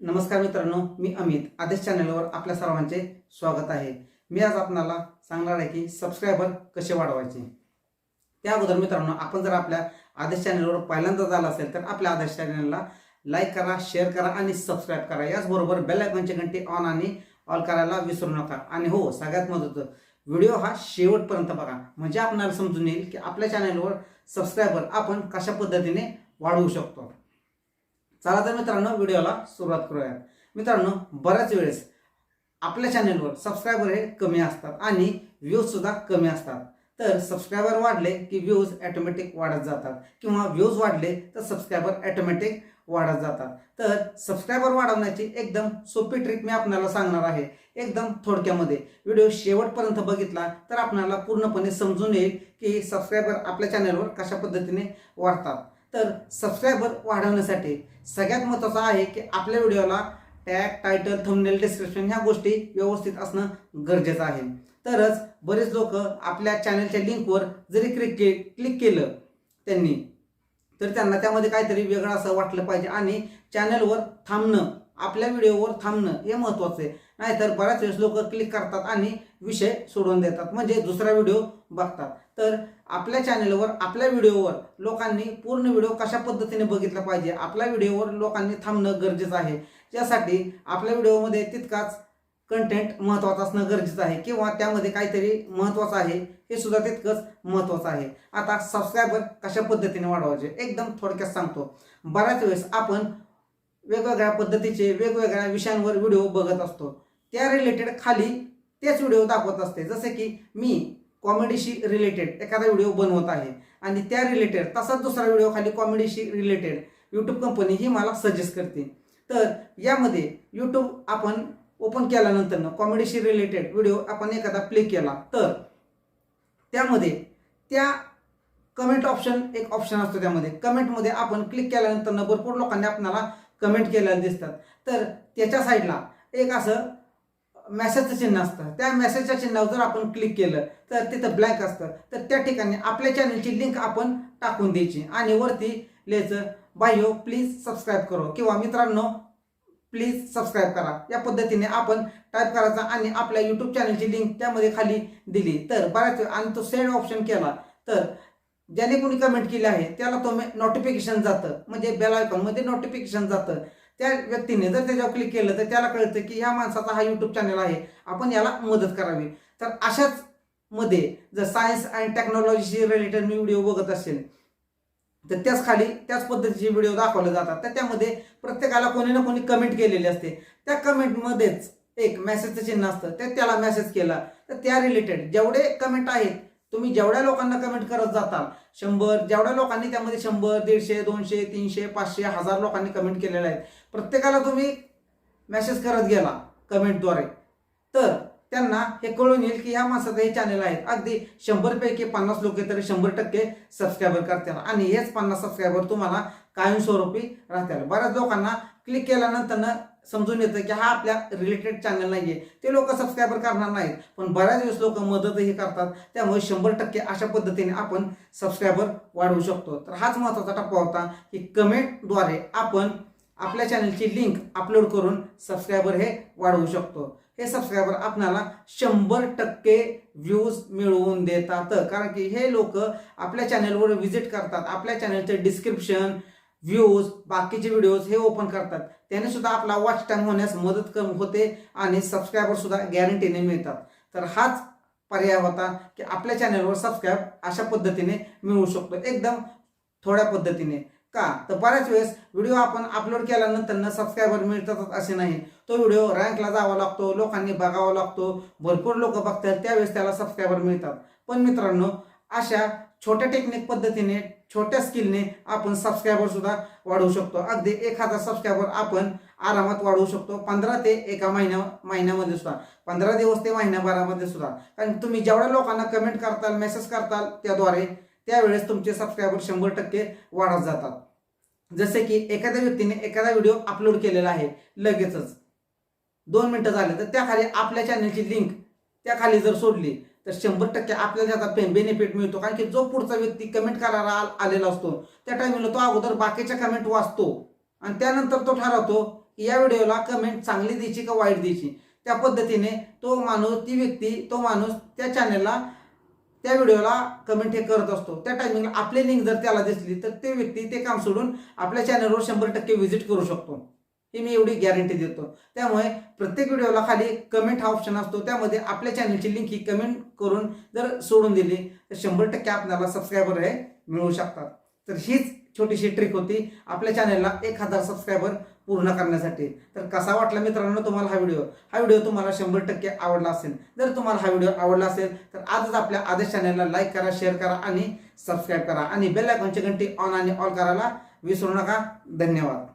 नमस्कार मित्रांनो मी अमित आदेश चॅनलवर आपल्या सर्वांचे स्वागत आहे. मी आज आपणाला सांगणार आहे की सबस्क्रायबर कसे वाढवायचे. त्या अगोदर मित्रांनो आपण जर आपल्या आदेश चॅनलवर पहिल्यांदा झाला असेल तर आपल्या आदेश चॅनलला लाईक करा शेअर करा आणि सबस्क्राईब करा. याचबरोबर बेल आयकॉनची घंटी ऑन आणि ऑल करायला विसरू नका. आणि हो सगळ्यात महत्त्वाचं व्हिडिओ हा शेवटपर्यंत बघा. म्हणजे आपणाला समजून येईल की आपल्या चॅनलवर सबस्क्रायबर आपण कशा पद्धतीने वाढवू शकतो. चला तर मित्रांनो व्हिडिओला सुरुवात करूया. मित्रांनो बऱ्याच वेळेस आपल्या चॅनलवर सबस्क्रायबर हे कमी असतात आणि व्ह्यूज सुद्धा कमी असतात. तर सबस्क्रायबर वाढले की व्ह्यूज ॲटोमॅटिक वाढत जातात. किंवा व्ह्यूज वाढले तर सबस्क्रायबर ॲटोमॅटिक वाढत जातात. तर सबस्क्रायबर वाढवण्याची एकदम सोपी ट्रिक मी आपल्याला सांगणार आहे. एकदम थोडक्यामध्ये. व्हिडिओ शेवटपर्यंत बघितला तर आपल्याला पूर्णपणे समजून येईल की सबस्क्रायबर आपल्या चॅनलवर कशा पद्धतीने वाढतात. तर सबस्क्रायबर वाढवण्यासाठी सगळ्यात महत्त्वाचं आहे की आपल्या व्हिडिओला टॅग टायटल थंबनेल डिस्क्रिप्शन ह्या गोष्टी व्यवस्थित असणं गरजेचं आहे. तरच बरेच लोक आपल्या चॅनलच्या लिंकवर जरी क्लिक के क्लिक केलं त्यांनी तर त्यांना त्यामध्ये काहीतरी वेगळं असं वाटलं पाहिजे आणि चॅनलवर थांबणं आपल्या व्हिडिओवर थांबणं हे महत्त्वाचं आहे. नाहीतर बऱ्याच वेळेस लोक क्लिक करतात आणि विषय सोडून देतात. म्हणजे दुसरा व्हिडिओ बघतात. तर आपल्या चॅनलवर आपल्या व्हिडिओवर लोकांनी पूर्ण व्हिडिओ कशा पद्धतीने बघितला पाहिजे? आपल्या व्हिडिओवर लोकांनी थांबणं गरजेचं आहे. त्यासाठी आपल्या व्हिडिओमध्ये तितकाच कंटेंट महत्त्वाचं असणं गरजेचं आहे. किंवा त्यामध्ये काहीतरी महत्त्वाचं आहे हे सुद्धा तितकंच महत्त्वाचं आहे. आता सबस्क्रायबर कशा पद्धतीने वाढवायचे? एकदम थोडक्यात सांगतो. बऱ्याच वेळेस आपण वेगवेगळ्या पद्धतीचे वेगवेगळ्या विषयांवर व्हिडिओ बघत असतो. त्या रिलेटेड खाली तेच व्हिडिओ दाखवत असते. जसे की मी कॉमेडीशी रिलेटेड एखादा व्हिडिओ बनवत आहे आणि त्या रिलेटेड तसाच दुसरा व्हिडिओ खाली कॉमेडीशी रिलेटेड यूट्यूब कंपनी ही मला सजेस्ट करते. तर यामध्ये यूट्यूब आपण ओपन केल्यानंतर कॉमेडीशी रिलेटेड व्हिडिओ आपण एखादा प्ले केला तर त्यामध्ये त्या कमेंट ऑप्शन एक ऑप्शन असतो त्यामध्ये. कमेंटमध्ये आपण क्लिक केल्यानंतर भरपूर लोकांनी आपल्याला कमेंट केलेल्या दिसतात. तर त्याच्या साईडला एक असं मेसेजचं चिन्ह असतं. त्या मेसेजच्या चिन्हावर जर आपण क्लिक केलं तर तिथं ब्लँक असतं. तर त्या ठिकाणी आपल्या चॅनलची लिंक आपण टाकून द्यायची. आणि वरती लिहायचं बायो प्लीज सबस्क्राईब करो. किंवा मित्रांनो प्लीज सबस्क्राईब करा. या पद्धतीने आपण टाईप करायचा आणि आपल्या यूट्यूब चॅनलची लिंक त्यामध्ये खाली दिली. तर बऱ्याच आणि तो सेंड ऑप्शन केला तर ज्याने कोणी कमेंट केली आहे त्याला तो नोटिफिकेशन जातं. म्हणजे बेल आयकॉनमध्ये नोटिफिकेशन जातं. त्या व्यक्तीने जर त्याच्यावर क्लिक केलं तर त्याला कळतं की ह्या माणसाचा हा यूट्यूब चॅनल आहे. आपण याला मदत करावी. तर अशाच मध्ये जर सायन्स अँड टेक्नॉलॉजीशी रिलेटेड मी व्हिडिओ बघत असेल तर त्याच खाली त्याच पद्धतीचे व्हिडिओ दाखवले जातात. तर त्यामध्ये प्रत्येकाला कोणी ना कोणी कमेंट केलेली असते. त्या कमेंटमध्येच एक मेसेजचं चिन्ह असतं. ते त्याला मेसेज केला. तर त्या रिलेटेड जेवढे कमेंट आहेत तुम्ही जेवढ्या लोकांना कमेंट करत जाताल शंभर जेवढ्या लोकांनी त्यामध्ये शंभर दीडशे दोनशे तीनशे पाचशे हजार लोकांनी कमेंट केलेले आहेत. प्रत्येकाला तुम्ही मेसेज करत गेला कमेंटद्वारे तर त्यांना हे कळून येईल की ह्या माणसाचं हे चॅनल आहेत अगदी शंभरपैकी पन्नास लोक तरी शंभर टक्के सबस्क्रायबर करतील. आणि हेच पन्नास सबस्क्रायबर तुम्हाला कायमस्वरूपी राहतील. बऱ्याच लोकांना क्लिक केल्यानंतर समजून येतं की हा आपल्या रिलेटेड चॅनल नाही आहे ते लोक सबस्क्रायबर करणार नाहीत. पण बऱ्याच वेळेस लोक मदतही करतात. त्यामुळे शंभर टक्के अशा पद्धतीने आपण सबस्क्रायबर वाढवू शकतो. तर हाच महत्त्वाचा टप्पा होता की कमेंटद्वारे आपण आपल्या चॅनलची लिंक अपलोड करून सबस्क्रायबर हे वाढवू शकतो. हे सबस्क्रायबर आपल्याला शंभर टक्के व्ह्यूज मिळवून देतात. कारण की हे लोक आपल्या चॅनलवर व्हिजिट करतात. आपल्या चॅनलचे डिस्क्रिप्शन व्ह्यूज बाकीचे व्हिडिओज हे ओपन करतात. त्याने सुद्धा आपला वॉच टाईम होण्यास मदत कर होते आणि सबस्क्रायबर सुद्धा गॅरंटीने मिळतात. तर हाच पर्याय होता की आपल्या चॅनलवर सबस्क्राईब अशा पद्धतीने मिळू शकतो. एकदम थोड्या पद्धतीने. का? तर बऱ्याच वेळेस व्हिडिओ आपण अपलोड केल्यानंतर न सबस्क्रायबर मिळतातच असे नाही. तो व्हिडिओ रँकला जावा लागतो लोकांनी बघावा लागतो भरपूर लोक बघतात त्यावेळेस त्याला सबस्क्रायबर मिळतात. पण मित्रांनो अशा छोट्या टेक्निक पद्धतीने छोट्या स्किलने आपण सबस्क्रायबर सुद्धा वाढवू शकतो. अगदी एक हजार सबस्क्रायबर आपण आरामात वाढवू शकतो. पंधरा ते एका महिन्या महिन्यामध्ये सुद्धा. पंधरा दिवस ते महिन्याभरामध्ये सुद्धा. कारण तुम्ही जेवढ्या लोकांना कमेंट करताल मेसेज करताल त्याद्वारे त्यावेळेस तुमचे सबस्क्रायबर शंभर टक्के वाढत जातात. जसे की एखाद्या व्यक्तीने एखादा व्हिडिओ अपलोड केलेला आहे लगेचच. दोन मिनटं झाले तर त्याखाली आपल्या चॅनलची लिंक त्याखाली जर सोडली तर शंभर टक्के आपल्याला त्याचा बेनिफिट मिळतो. कारण की जो पुढचा व्यक्ती कमेंट करायला आलेला असतो त्या टायमिंगला तो अगोदर बाकीच्या कमेंट वाचतो. आणि त्यानंतर तो ठरवतो या व्हिडिओला कमेंट चांगली द्यायची का वाईट द्यायची. त्या पद्धतीने तो माणूस ती व्यक्ती तो माणूस त्या चॅनलला त्या व्हिडिओला कमेंट हे करत असतो. त्या टायमिंगला आपली लिंक जर त्याला दिसली तर ते व्यक्ती ते काम सोडून आपल्या चॅनलवर शंभर टक्के व्हिजिट करू शकतो. ही मी एवढी गॅरंटी देतो. त्यामुळे प्रत्येक व्हिडिओला खाली कमेंट हा ऑप्शन असतो. त्यामध्ये आपल्या चॅनलची लिंक ही कमेंट करून जर सोडून दिली तर शंभर टक्के आपल्याला सबस्क्रायबर हे मिळू शकतात. तर हीच छोटीशी ट्रिक होती आपल्या चॅनलला एक हजार सबस्क्रायबर पूर्ण करण्यासाठी. तर कसा वाटला मित्रांनो तुम्हाला हा व्हिडिओ? हा व्हिडिओ तुम्हाला शंभर टक्के आवडला असेल. जर तुम्हाला हा व्हिडिओ आवडला असेल तर आजच आपल्या आदेश चॅनलला लाईक करा शेअर करा आणि सबस्क्राईब करा. आणि बेल आयकॉनची घंटी ऑन आणि ऑल करायला विसरू नका. धन्यवाद.